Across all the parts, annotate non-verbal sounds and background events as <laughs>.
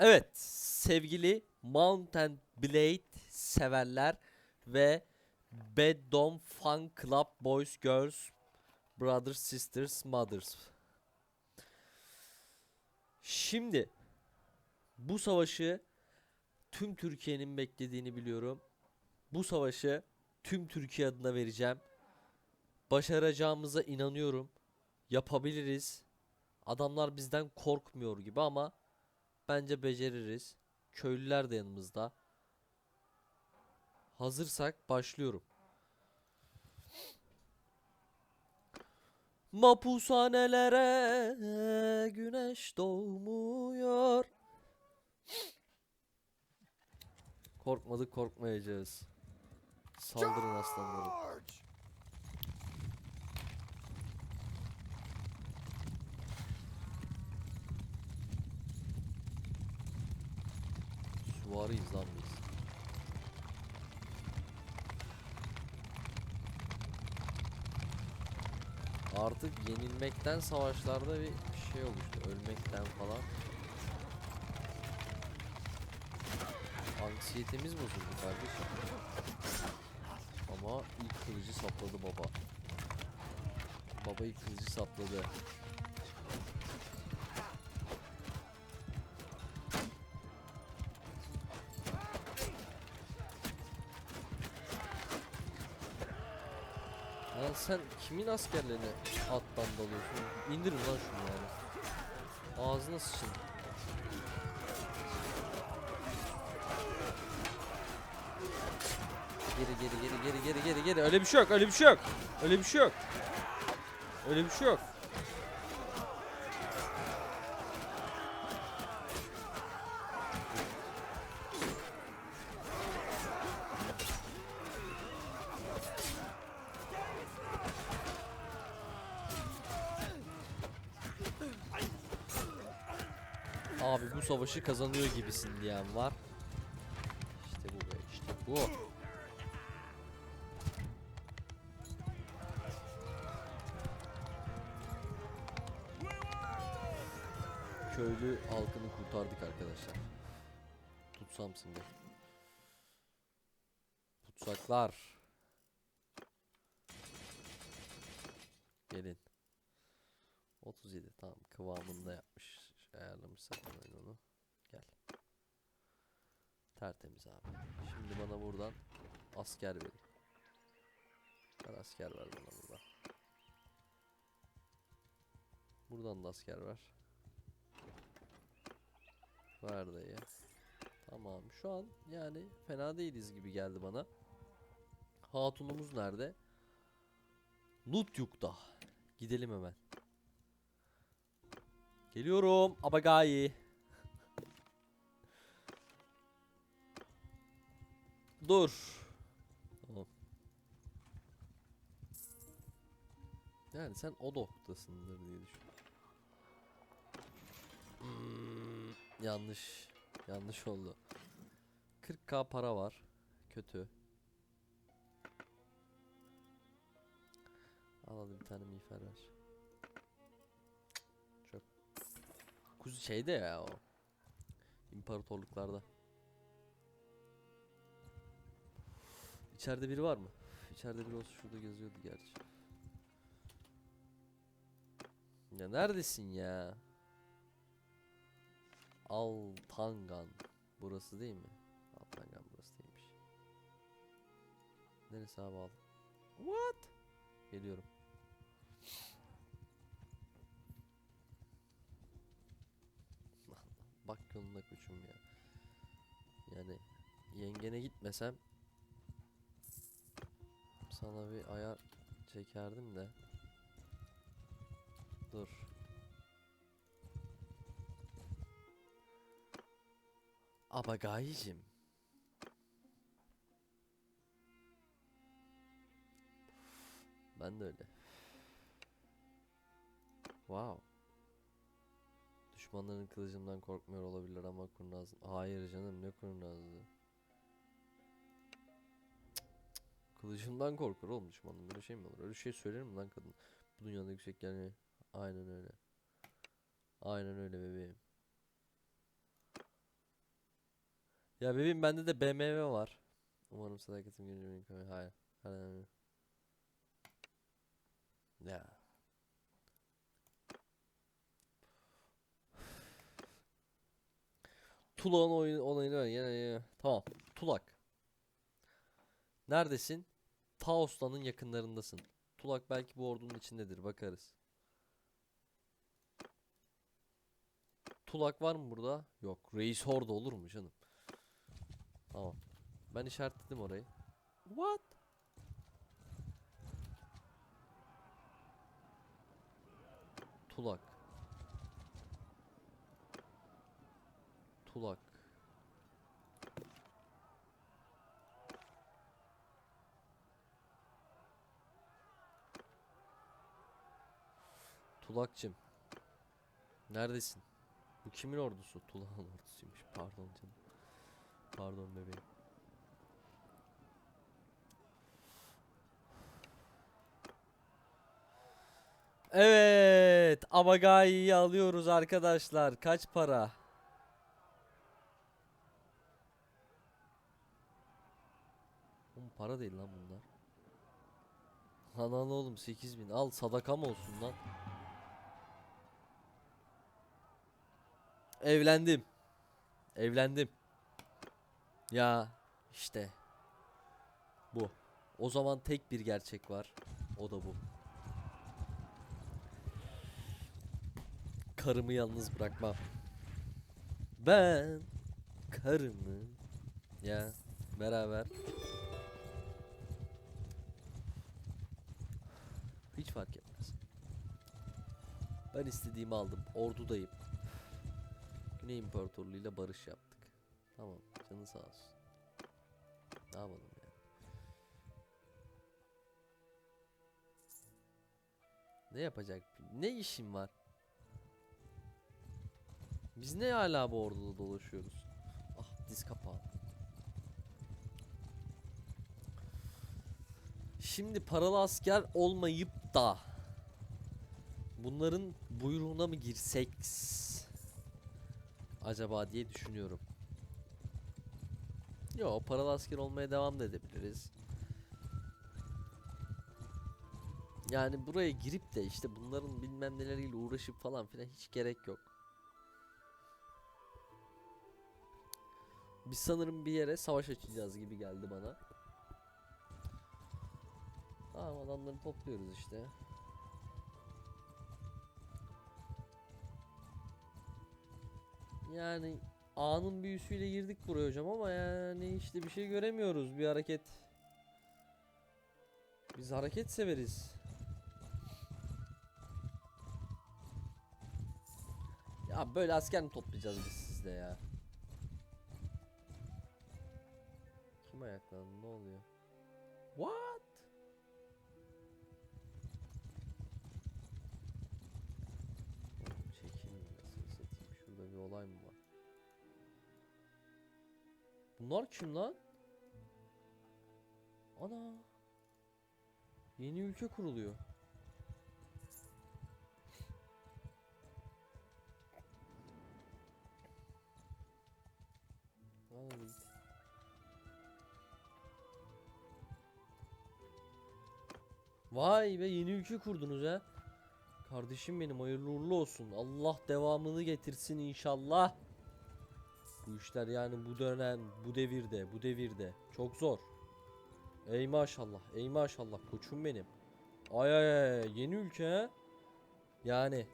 Evet sevgili Mountain Blade severler ve Bedom Fan Club Boys Girls Brothers Sisters Mothers. Şimdi bu savaşı tüm Türkiye'nin beklediğini biliyorum. Bu savaşı tüm Türkiye adına vereceğim. Başaracağımıza inanıyorum. Yapabiliriz. Adamlar bizden korkmuyor gibi ama Bence beceririz. Köylüler de yanımızda. Hazırsak başlıyorum. Mapushanelere güneş doğmuyor. Korkmadık korkmayacağız. Saldırın aslanlarım. Süvarıyız lan biz. Artık yenilmekten savaşlarda bir şey oluştu. Ölmekten falan. Anksiyetemiz bozuldu kardeşim. Ama ilk kılıcı sapladı baba. Baba ilk kılıcı sapladı. Sen kimin askerlerine attan dalıyorsun? İndirin lan şunu yani. Ağzına sıçın. Geri geri geri geri geri geri geri. Öyle bir şey yok. Öyle bir şey yok. Öyle bir şey yok. Öyle bir şey yok. Abi bu savaşı kazanıyor gibisin diyen var. İşte bu be işte bu. Köylü halkını kurtardık arkadaşlar. Tutsam şimdi. Tutsaklar. Gelin. 37 tamam kıvamında yapmış ayarlamış zaten oyun onu. Gel. Tertemiz abi. Şimdi bana buradan asker verin. Ben asker ver bana buradan. Buradan da asker ver. Ver dayı. Tamam şu an yani fena değiliz gibi geldi bana. Hatunumuz nerede? Lutyuk'ta. Gidelim hemen. Geliyorum. Abagayi. Dur. Tamam. Yani sen o noktasındır diye düşünüyorum. Hmm, yanlış. Yanlış oldu. 40k para var. Kötü. Al hadi bir tane miğfer ver. 9 şeyde ya o. İmparatorluklarda. İçeride biri var mı? İçeride biri olsa şurada geziyordu gerçi. Ya neredesin ya? Altangan. Burası değil mi? Altangan burası değilmiş. Neresi abi al? What? Geliyorum. Bak yoluna koçum ya. Yani yengene gitmesem sana bir ayar çekerdim de. Dur. Abagayicim. Ben de öyle. Wow. Düşmanların kılıcımdan korkmuyor olabilirler ama kurnaz. Hayır canım ne cık. Kılıcımdan korkar oğlum düşmanım. Böyle şey mi olur? Öyle şey söyler mi lan kadın? Bu dünyada yüksek yani. Aynen öyle. Aynen öyle bebeğim. Ya bebeğim bende de BMW var. Umarım sadakatim gelir Hayır. Hayır. Ya. Tulak'ın oyun olayını ver. Yine, yine. Tamam. Tulak. Neredesin? Taos'tanın yakınlarındasın. Tulak belki bu ordunun içindedir. Bakarız. Tulak var mı burada? Yok. Reis Horde olur mu canım? Tamam. Ben işaretledim orayı. What? Tulak. Tulak. Tulakçım. Neredesin? Bu kimin ordusu? Tulak'ın ordusuymuş. Pardon canım. Pardon bebeğim. Evet, Abagai'yi alıyoruz arkadaşlar. Kaç para? Para değil lan bunlar. Lan al oğlum 8000 al sadakam olsun lan. Evlendim. Evlendim. Ya işte. Bu. O zaman tek bir gerçek var. O da bu. Karımı yalnız bırakmam. Ben karımı ya beraber hiç fark etmez. Ben istediğimi aldım. Ordudayım. Güney İmparatorluğu ile barış yaptık. Tamam. Canı sağ olsun. Ne yapalım ya? Ne yapacak? Ne işim var? Biz ne hala bu orduda dolaşıyoruz? Ah diz kapağı. Şimdi paralı asker olmayıp da bunların buyruğuna mı girsek acaba diye düşünüyorum. Yo paralı asker olmaya devam da edebiliriz. Yani buraya girip de işte bunların bilmem neleriyle uğraşıp falan filan hiç gerek yok. Biz sanırım bir yere savaş açacağız gibi geldi bana. Tamam adamları topluyoruz işte. Yani A'nın büyüsüyle girdik buraya hocam ama yani işte bir şey göremiyoruz bir hareket. Biz hareket severiz. Ya böyle asker mi toplayacağız biz sizde ya? Kim ayaklandı ne oluyor? What? Olay mı var? Bunlar kim lan? Ana. Yeni ülke kuruluyor. Git. Vay be yeni ülke kurdunuz ha. Kardeşim benim hayırlı uğurlu olsun. Allah devamını getirsin inşallah. Bu işler yani bu dönem, bu devirde, bu devirde çok zor. Ey maşallah, ey maşallah koçum benim. Ay ay ay yeni ülke. Yani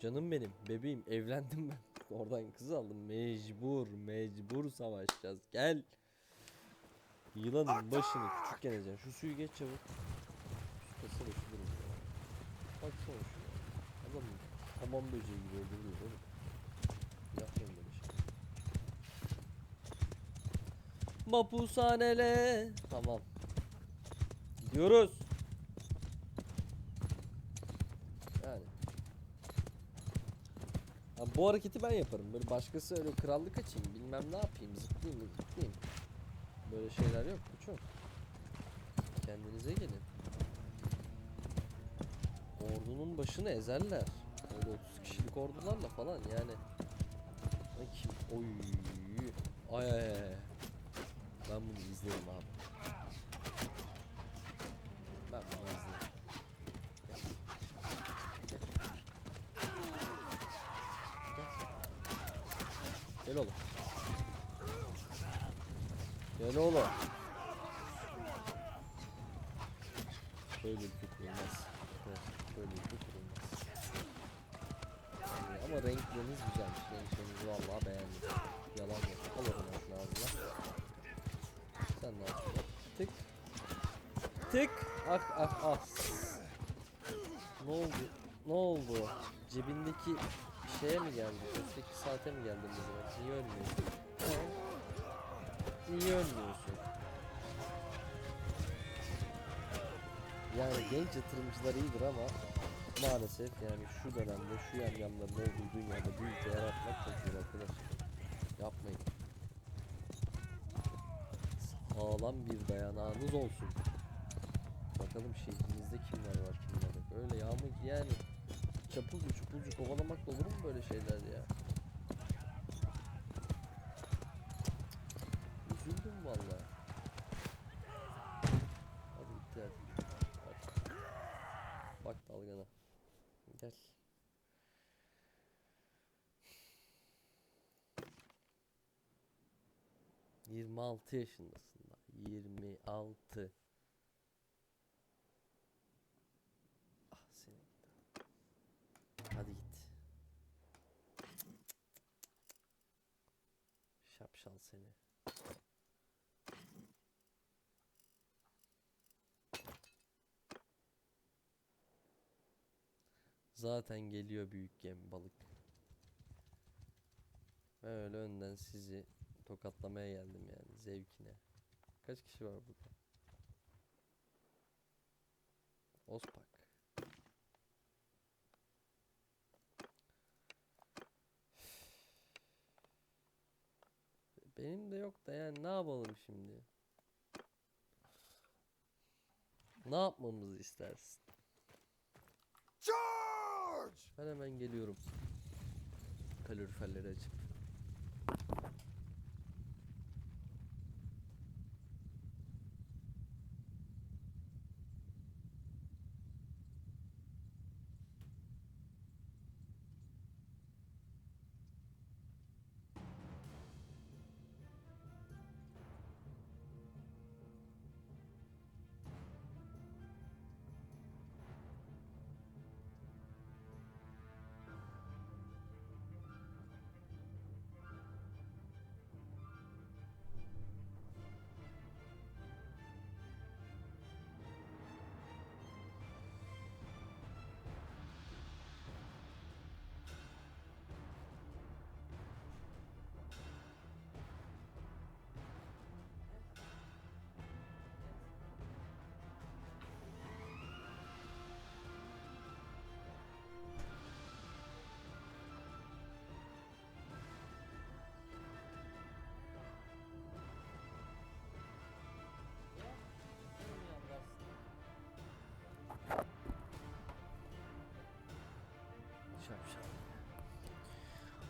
canım benim, bebeğim <laughs> evlendim ben. Oradan kız aldım. Mecbur, mecbur savaşacağız. Gel. Yılanın başını küçük yeneceksin. Şu suyu geç çabuk. Şu kasa başıdır ya. Baksana şuna. Adam hamam böceği gibi öldürüyor oğlum. Yapmayın böyle şey. Mapushanele. Tamam. Gidiyoruz. Yani. Ha, bu hareketi ben yaparım. Böyle başkası öyle krallık açayım bilmem ne yapayım zıplayayım zıplayayım. Böyle şeyler yok bu çok. Kendinize gelin. Ordunun başını ezerler. Öyle 30 kişilik ordularla falan yani. Ay kim? Oy. Ay ay ay. Ben bunu izlerim abi. Ben bunu izlerim. Gel. Gel oğlum. Gel oğlum. Böyle ülke kurulmaz. Evet, Böyle ülke kurulmaz. Yani ama renkleriniz Renklerinizi vallahi beğendim. Yalan yok. Al o zaman. Sen ne yapıyorsun? Tık. Tık. Ah ah ah. Ne oldu? Ne oldu? Cebindeki şeye mi geldi? Üstteki saate mi geldi zaman? Niye ölmüyorsun? Niye ölmüyorsun? Yani genç yatırımcılar iyidir ama maalesef yani şu dönemde şu yamyamların olduğu dünyada ülke yaratmak çok zor arkadaşlar. Yapmayın. Sağlam bir dayanağınız olsun. Bakalım şehrinizde kimler var kimler yok. Öyle yağmur yani çapulcu çupulcu kovalamakla olur mu böyle şeyler ya? 26 yaşındasın da. 26. Ah seni. Hadi git. Şapşal seni. Zaten geliyor büyük gemi balık. Öyle önden sizi tokatlamaya geldim yani zevkine. Kaç kişi var burada? Ospak. Benim de yok da yani ne yapalım şimdi? Ne yapmamızı istersin? Charge! Ben hemen geliyorum. Kaloriferleri açıp.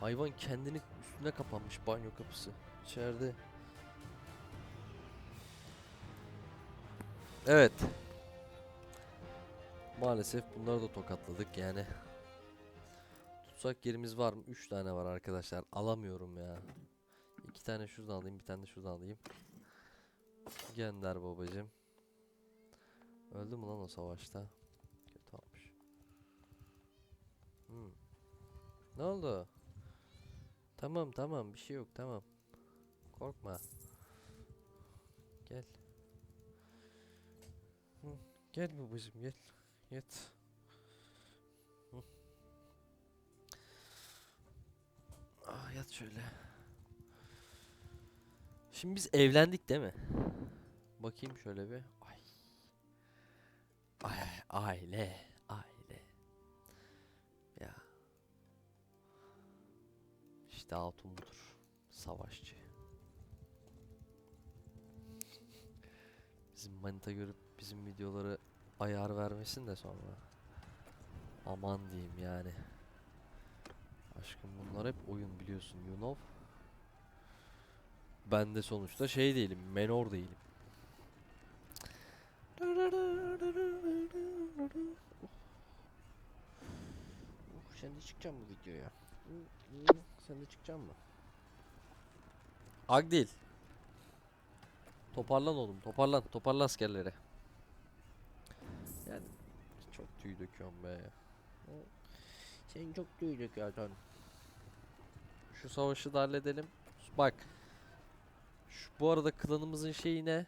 Hayvan kendini üstüne kapanmış banyo kapısı. İçeride. Evet. Maalesef bunları da tokatladık yani. Tutsak yerimiz var mı? 3 tane var arkadaşlar. Alamıyorum ya. 2 tane şuradan alayım, bir tane de şuradan alayım. Gönder babacım. Öldü mü lan o savaşta? Kötü olmuş. Hmm. Ne oldu? Tamam tamam bir şey yok tamam. Korkma. Gel. Hı, Gel babacım gel. Yat. Ah yat şöyle. Şimdi biz evlendik değil mi? Bakayım şöyle bir. Ay. Ay aile, İşte hatun budur. Savaşçı. Bizim manita görüp bizim videoları ayar vermesin de sonra. Aman diyeyim yani. Aşkım bunlar hep oyun biliyorsun you know. Ben de sonuçta şey değilim, menor değilim. Oh, Sen de çıkacaksın bu videoya. Sen de çıkacaksın mı? Agdil. Toparlan oğlum, toparlan, toparla askerleri. Yani çok tüy döküyorsun be. Sen çok tüy döküyorsun. Şu savaşı da halledelim. Bak. Şu, bu arada klanımızın şeyi ne?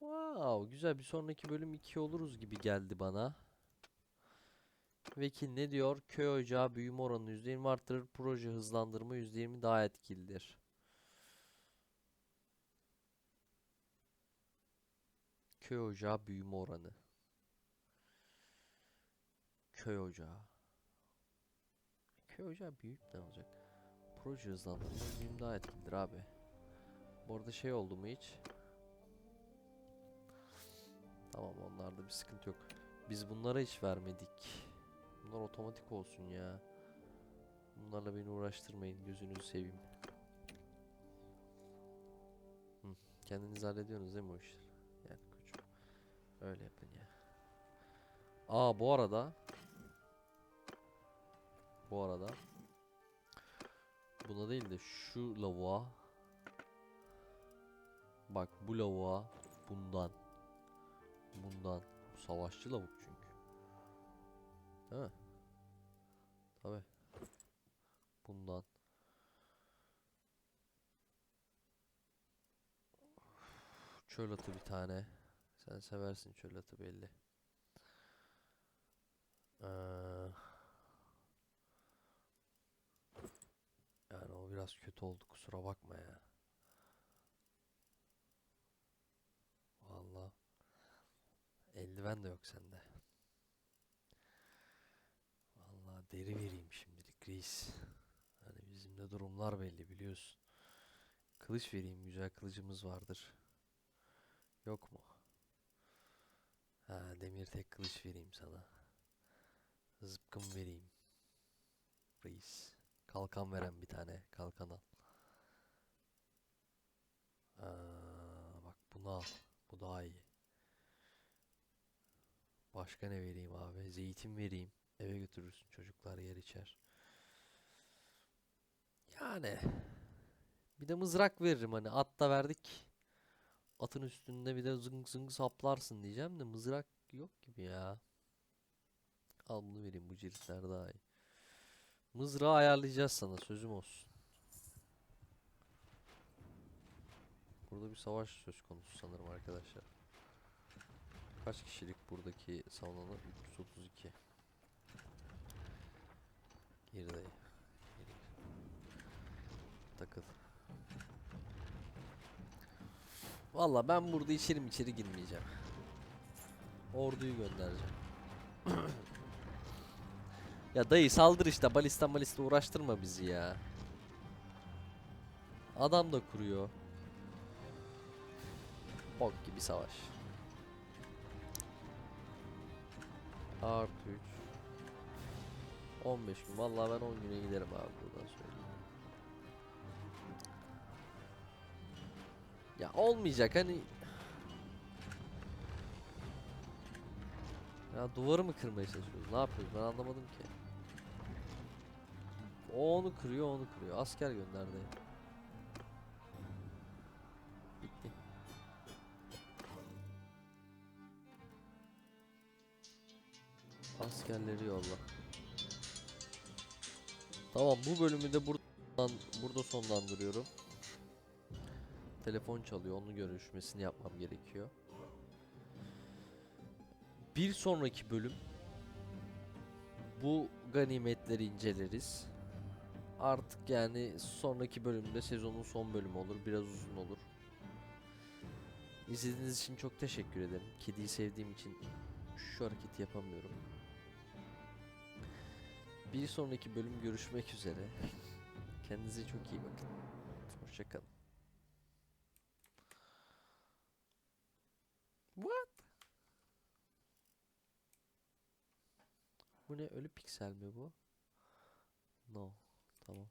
Wow, güzel bir sonraki bölüm 2 oluruz gibi geldi bana. Vekil ne diyor? Köy ocağı büyüme oranını %20 arttırır. Proje hızlandırma %20 daha etkilidir. Köy ocağı büyüme oranı. Köy ocağı. Köy ocağı büyük ne olacak? Proje hızlandırma %20 daha etkilidir abi. Bu arada şey oldu mu hiç? Tamam onlarda bir sıkıntı yok. Biz bunlara hiç vermedik. Bunlar otomatik olsun ya. Bunlarla beni uğraştırmayın gözünüzü seveyim. Hı, kendiniz hallediyorsunuz değil mi o işleri? Yani koçum. Öyle yapın ya. Aa bu arada bu arada buna değil de şu lavuğa bak bu lavuğa bundan bundan bu savaşçı lavuk değil mi? Tabi bundan çöl atı bir tane sen seversin çöl atı belli Eee, yani o biraz kötü oldu kusura bakma ya. Vallahi eldiven de yok sende. Vallahi deri vereyim şimdilik reis. Hani bizim de durumlar belli biliyorsun. Kılıç vereyim güzel kılıcımız vardır. Yok mu? Ha demir tek kılıç vereyim sana. Zıpkın vereyim. Reis. Kalkan veren bir tane. Kalkan al. Aa, bak bunu al. Bu daha iyi. Başka ne vereyim abi? Zeytin vereyim. Eve götürürsün. Çocuklar yer içer. Yani. Bir de mızrak veririm hani. At da verdik. Atın üstünde bir de zıng zıng saplarsın diyeceğim de mızrak yok gibi ya. Al bunu vereyim bu ciritler daha iyi. Mızrağı ayarlayacağız sana sözüm olsun. Burada bir savaş söz konusu sanırım arkadaşlar. Kaç kişilik buradaki savunalı? 332. Geri dayı. Geri. Takıl. Valla ben burada içerim içeri girmeyeceğim. Orduyu göndereceğim. <clears throat> Ya dayı saldır işte balista balista uğraştırma bizi ya. Adam da kuruyor. Bok gibi savaş. Artı 3 15 gün. Vallahi ben 10 güne giderim abi buradan söyleyeyim. Ya olmayacak hani Ya duvarı mı kırmaya çalışıyoruz? Ne yapıyoruz? Ben anlamadım ki. O onu kırıyor, onu kırıyor. Asker gönderdi. Bitti. Askerleri yolla. Tamam bu bölümü de buradan burada sonlandırıyorum. Telefon çalıyor. Onun görüşmesini yapmam gerekiyor. Bir sonraki bölüm bu ganimetleri inceleriz. Artık yani sonraki bölümde sezonun son bölümü olur. Biraz uzun olur. İzlediğiniz için çok teşekkür ederim. Kediyi sevdiğim için şu hareketi yapamıyorum. Bir sonraki bölüm görüşmek üzere. <laughs> Kendinize çok iyi bakın. Hoşçakalın. What? Ne? Ölü piksel mi bu? No. Tamam.